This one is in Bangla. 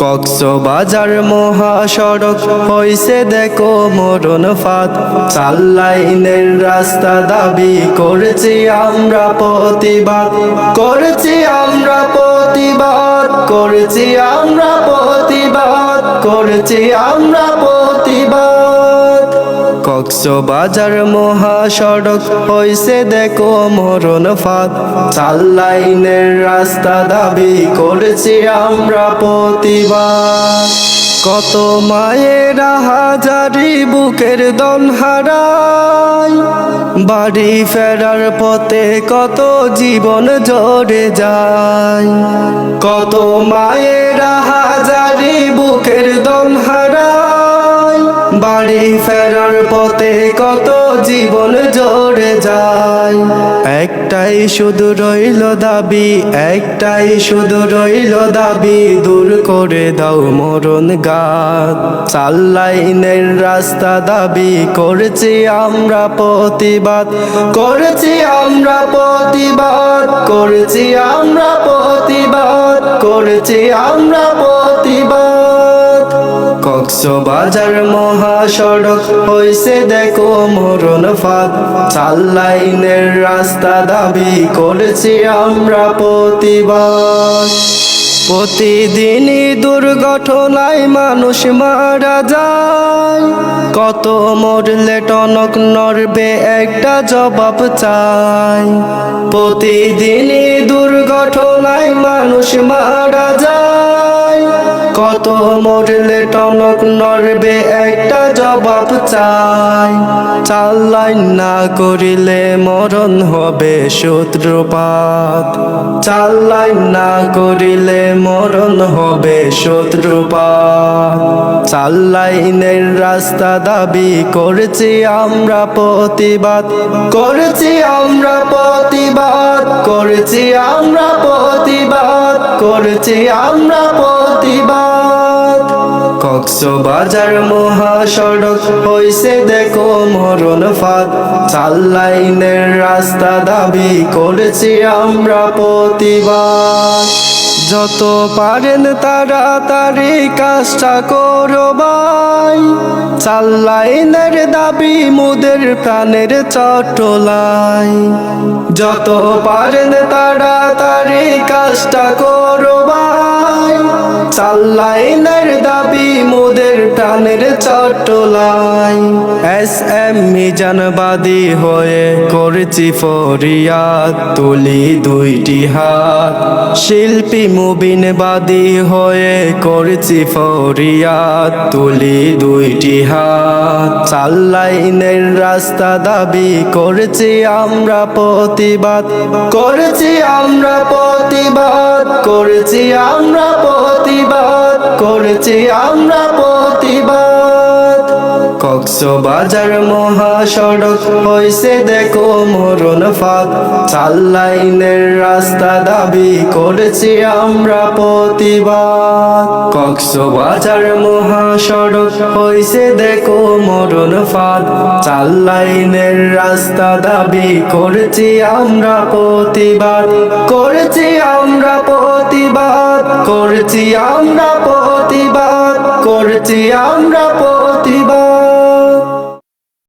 কক্সবাজার মহাসড়ক হইছে দেখো মরণ ফাত চাল লাইনের রাস্তা দাবি করেছি আমরা প্রতিবাদ। করেছি আমরা প্রতিবাদ, করেছি আমরা প্রতিবাদ, করেছি আমরা প্রতিবাদ। কক্সবাজার মহাসড়ক হইছে, দেখো মরণ ফাত চার লাইনের রাস্তা দাবি করেছি আমরা প্রতিবাদ। কত মায়ের হাজারি বুকের দন হারায়। বাড়ি ফেরার পথে কত জীবন জড়ে যায়। কত মায়ের হাজারি কত জীবন জড়ে যায়। একটাই শুধু রইল দাবি, একটাই শুধু রইল দাবি, দূর করে দাও মরণ গাত চার লাইনের রাস্তা দাবি, করেছি আমরা প্রতিবাদ, করেছি আমরা প্রতিবাদ, করেছি আমরা প্রতিবাদ, করেছি আমরা প্রতিবাদ। কক্সবাজার মহাসড়ক হইছে দেখো মরণ ফাঁদ। চার লাইনের রাস্তা দাবি করেছি আমরা প্রতিবাদ। প্রতিদিনই দুর্ঘটনায় মানুষ মারা যায়। কত মরলে টনক নড়বে একটা জবাব চাই। প্রতিদিনই দুর্ঘটনায় মানুষ মারা যায়। কত মরলে টনক নড়বে, একটা জবাব চাই। চার লাইন না করিলে মরণ হবে শত্রুপাত। চার লাইন না করিলে মরণ হবে শত্রুপাত। চার লাইনের রাস্তা দাবি করেছি আমরা প্রতিবাদ। করেছি আমরা প্রতিবাদ, করেছি আমরা প্রতিবাদ, করেছি আমরা প্রতিবাদ। কক্সবাজার মহাসড়ক, হইছে দেখো মরণ ফাঁদ। চার লাইনের রাস্তা দাবি করেছি আমরা প্রতিবাদ। যত পারেন তাড়াতাড়ি কাজটা করো ভাই। চার লাইনের দাবি মুদের প্রাণের চটলাই যত পারেন তাড়াতাড়ি কাজটা করো ভাই। চার লাইনের দাবি মোদের প্রাণের চট্টলাই এস এম মিজানবাদী হয়ে করেছি ফরিয়াদ, তুলি দুইটি হাত। শিল্পী মুবিনবাদী হয়ে করেছি ফরিয়াদ, তুলি দুইটি হাত। চার লাইনের রাস্তা দাবি করেছি আমরা প্রতিবাদ, করেছি আমরা প্রতিবাদ, করেছি আমরা প্রতিবাদ করেছি আমরা প্রতিবাদ। কক্সবাজার মহাসড়ক হইছে, দেখো মরণ ফাঁদ। চার লাইনের রাস্তা দাবি করেছি আমরা প্রতিবাদ। কক্সবাজার মহাসড়ক হইছে, দেখো মরণ ফাঁদ। চার লাইনের রাস্তা দাবি করেছি আমরা প্রতিবাদ। করেছি আমরা প্রতিবাদ। করেছি আমরা প্রতিবাদ করছি আমরা প্রতিবাদ।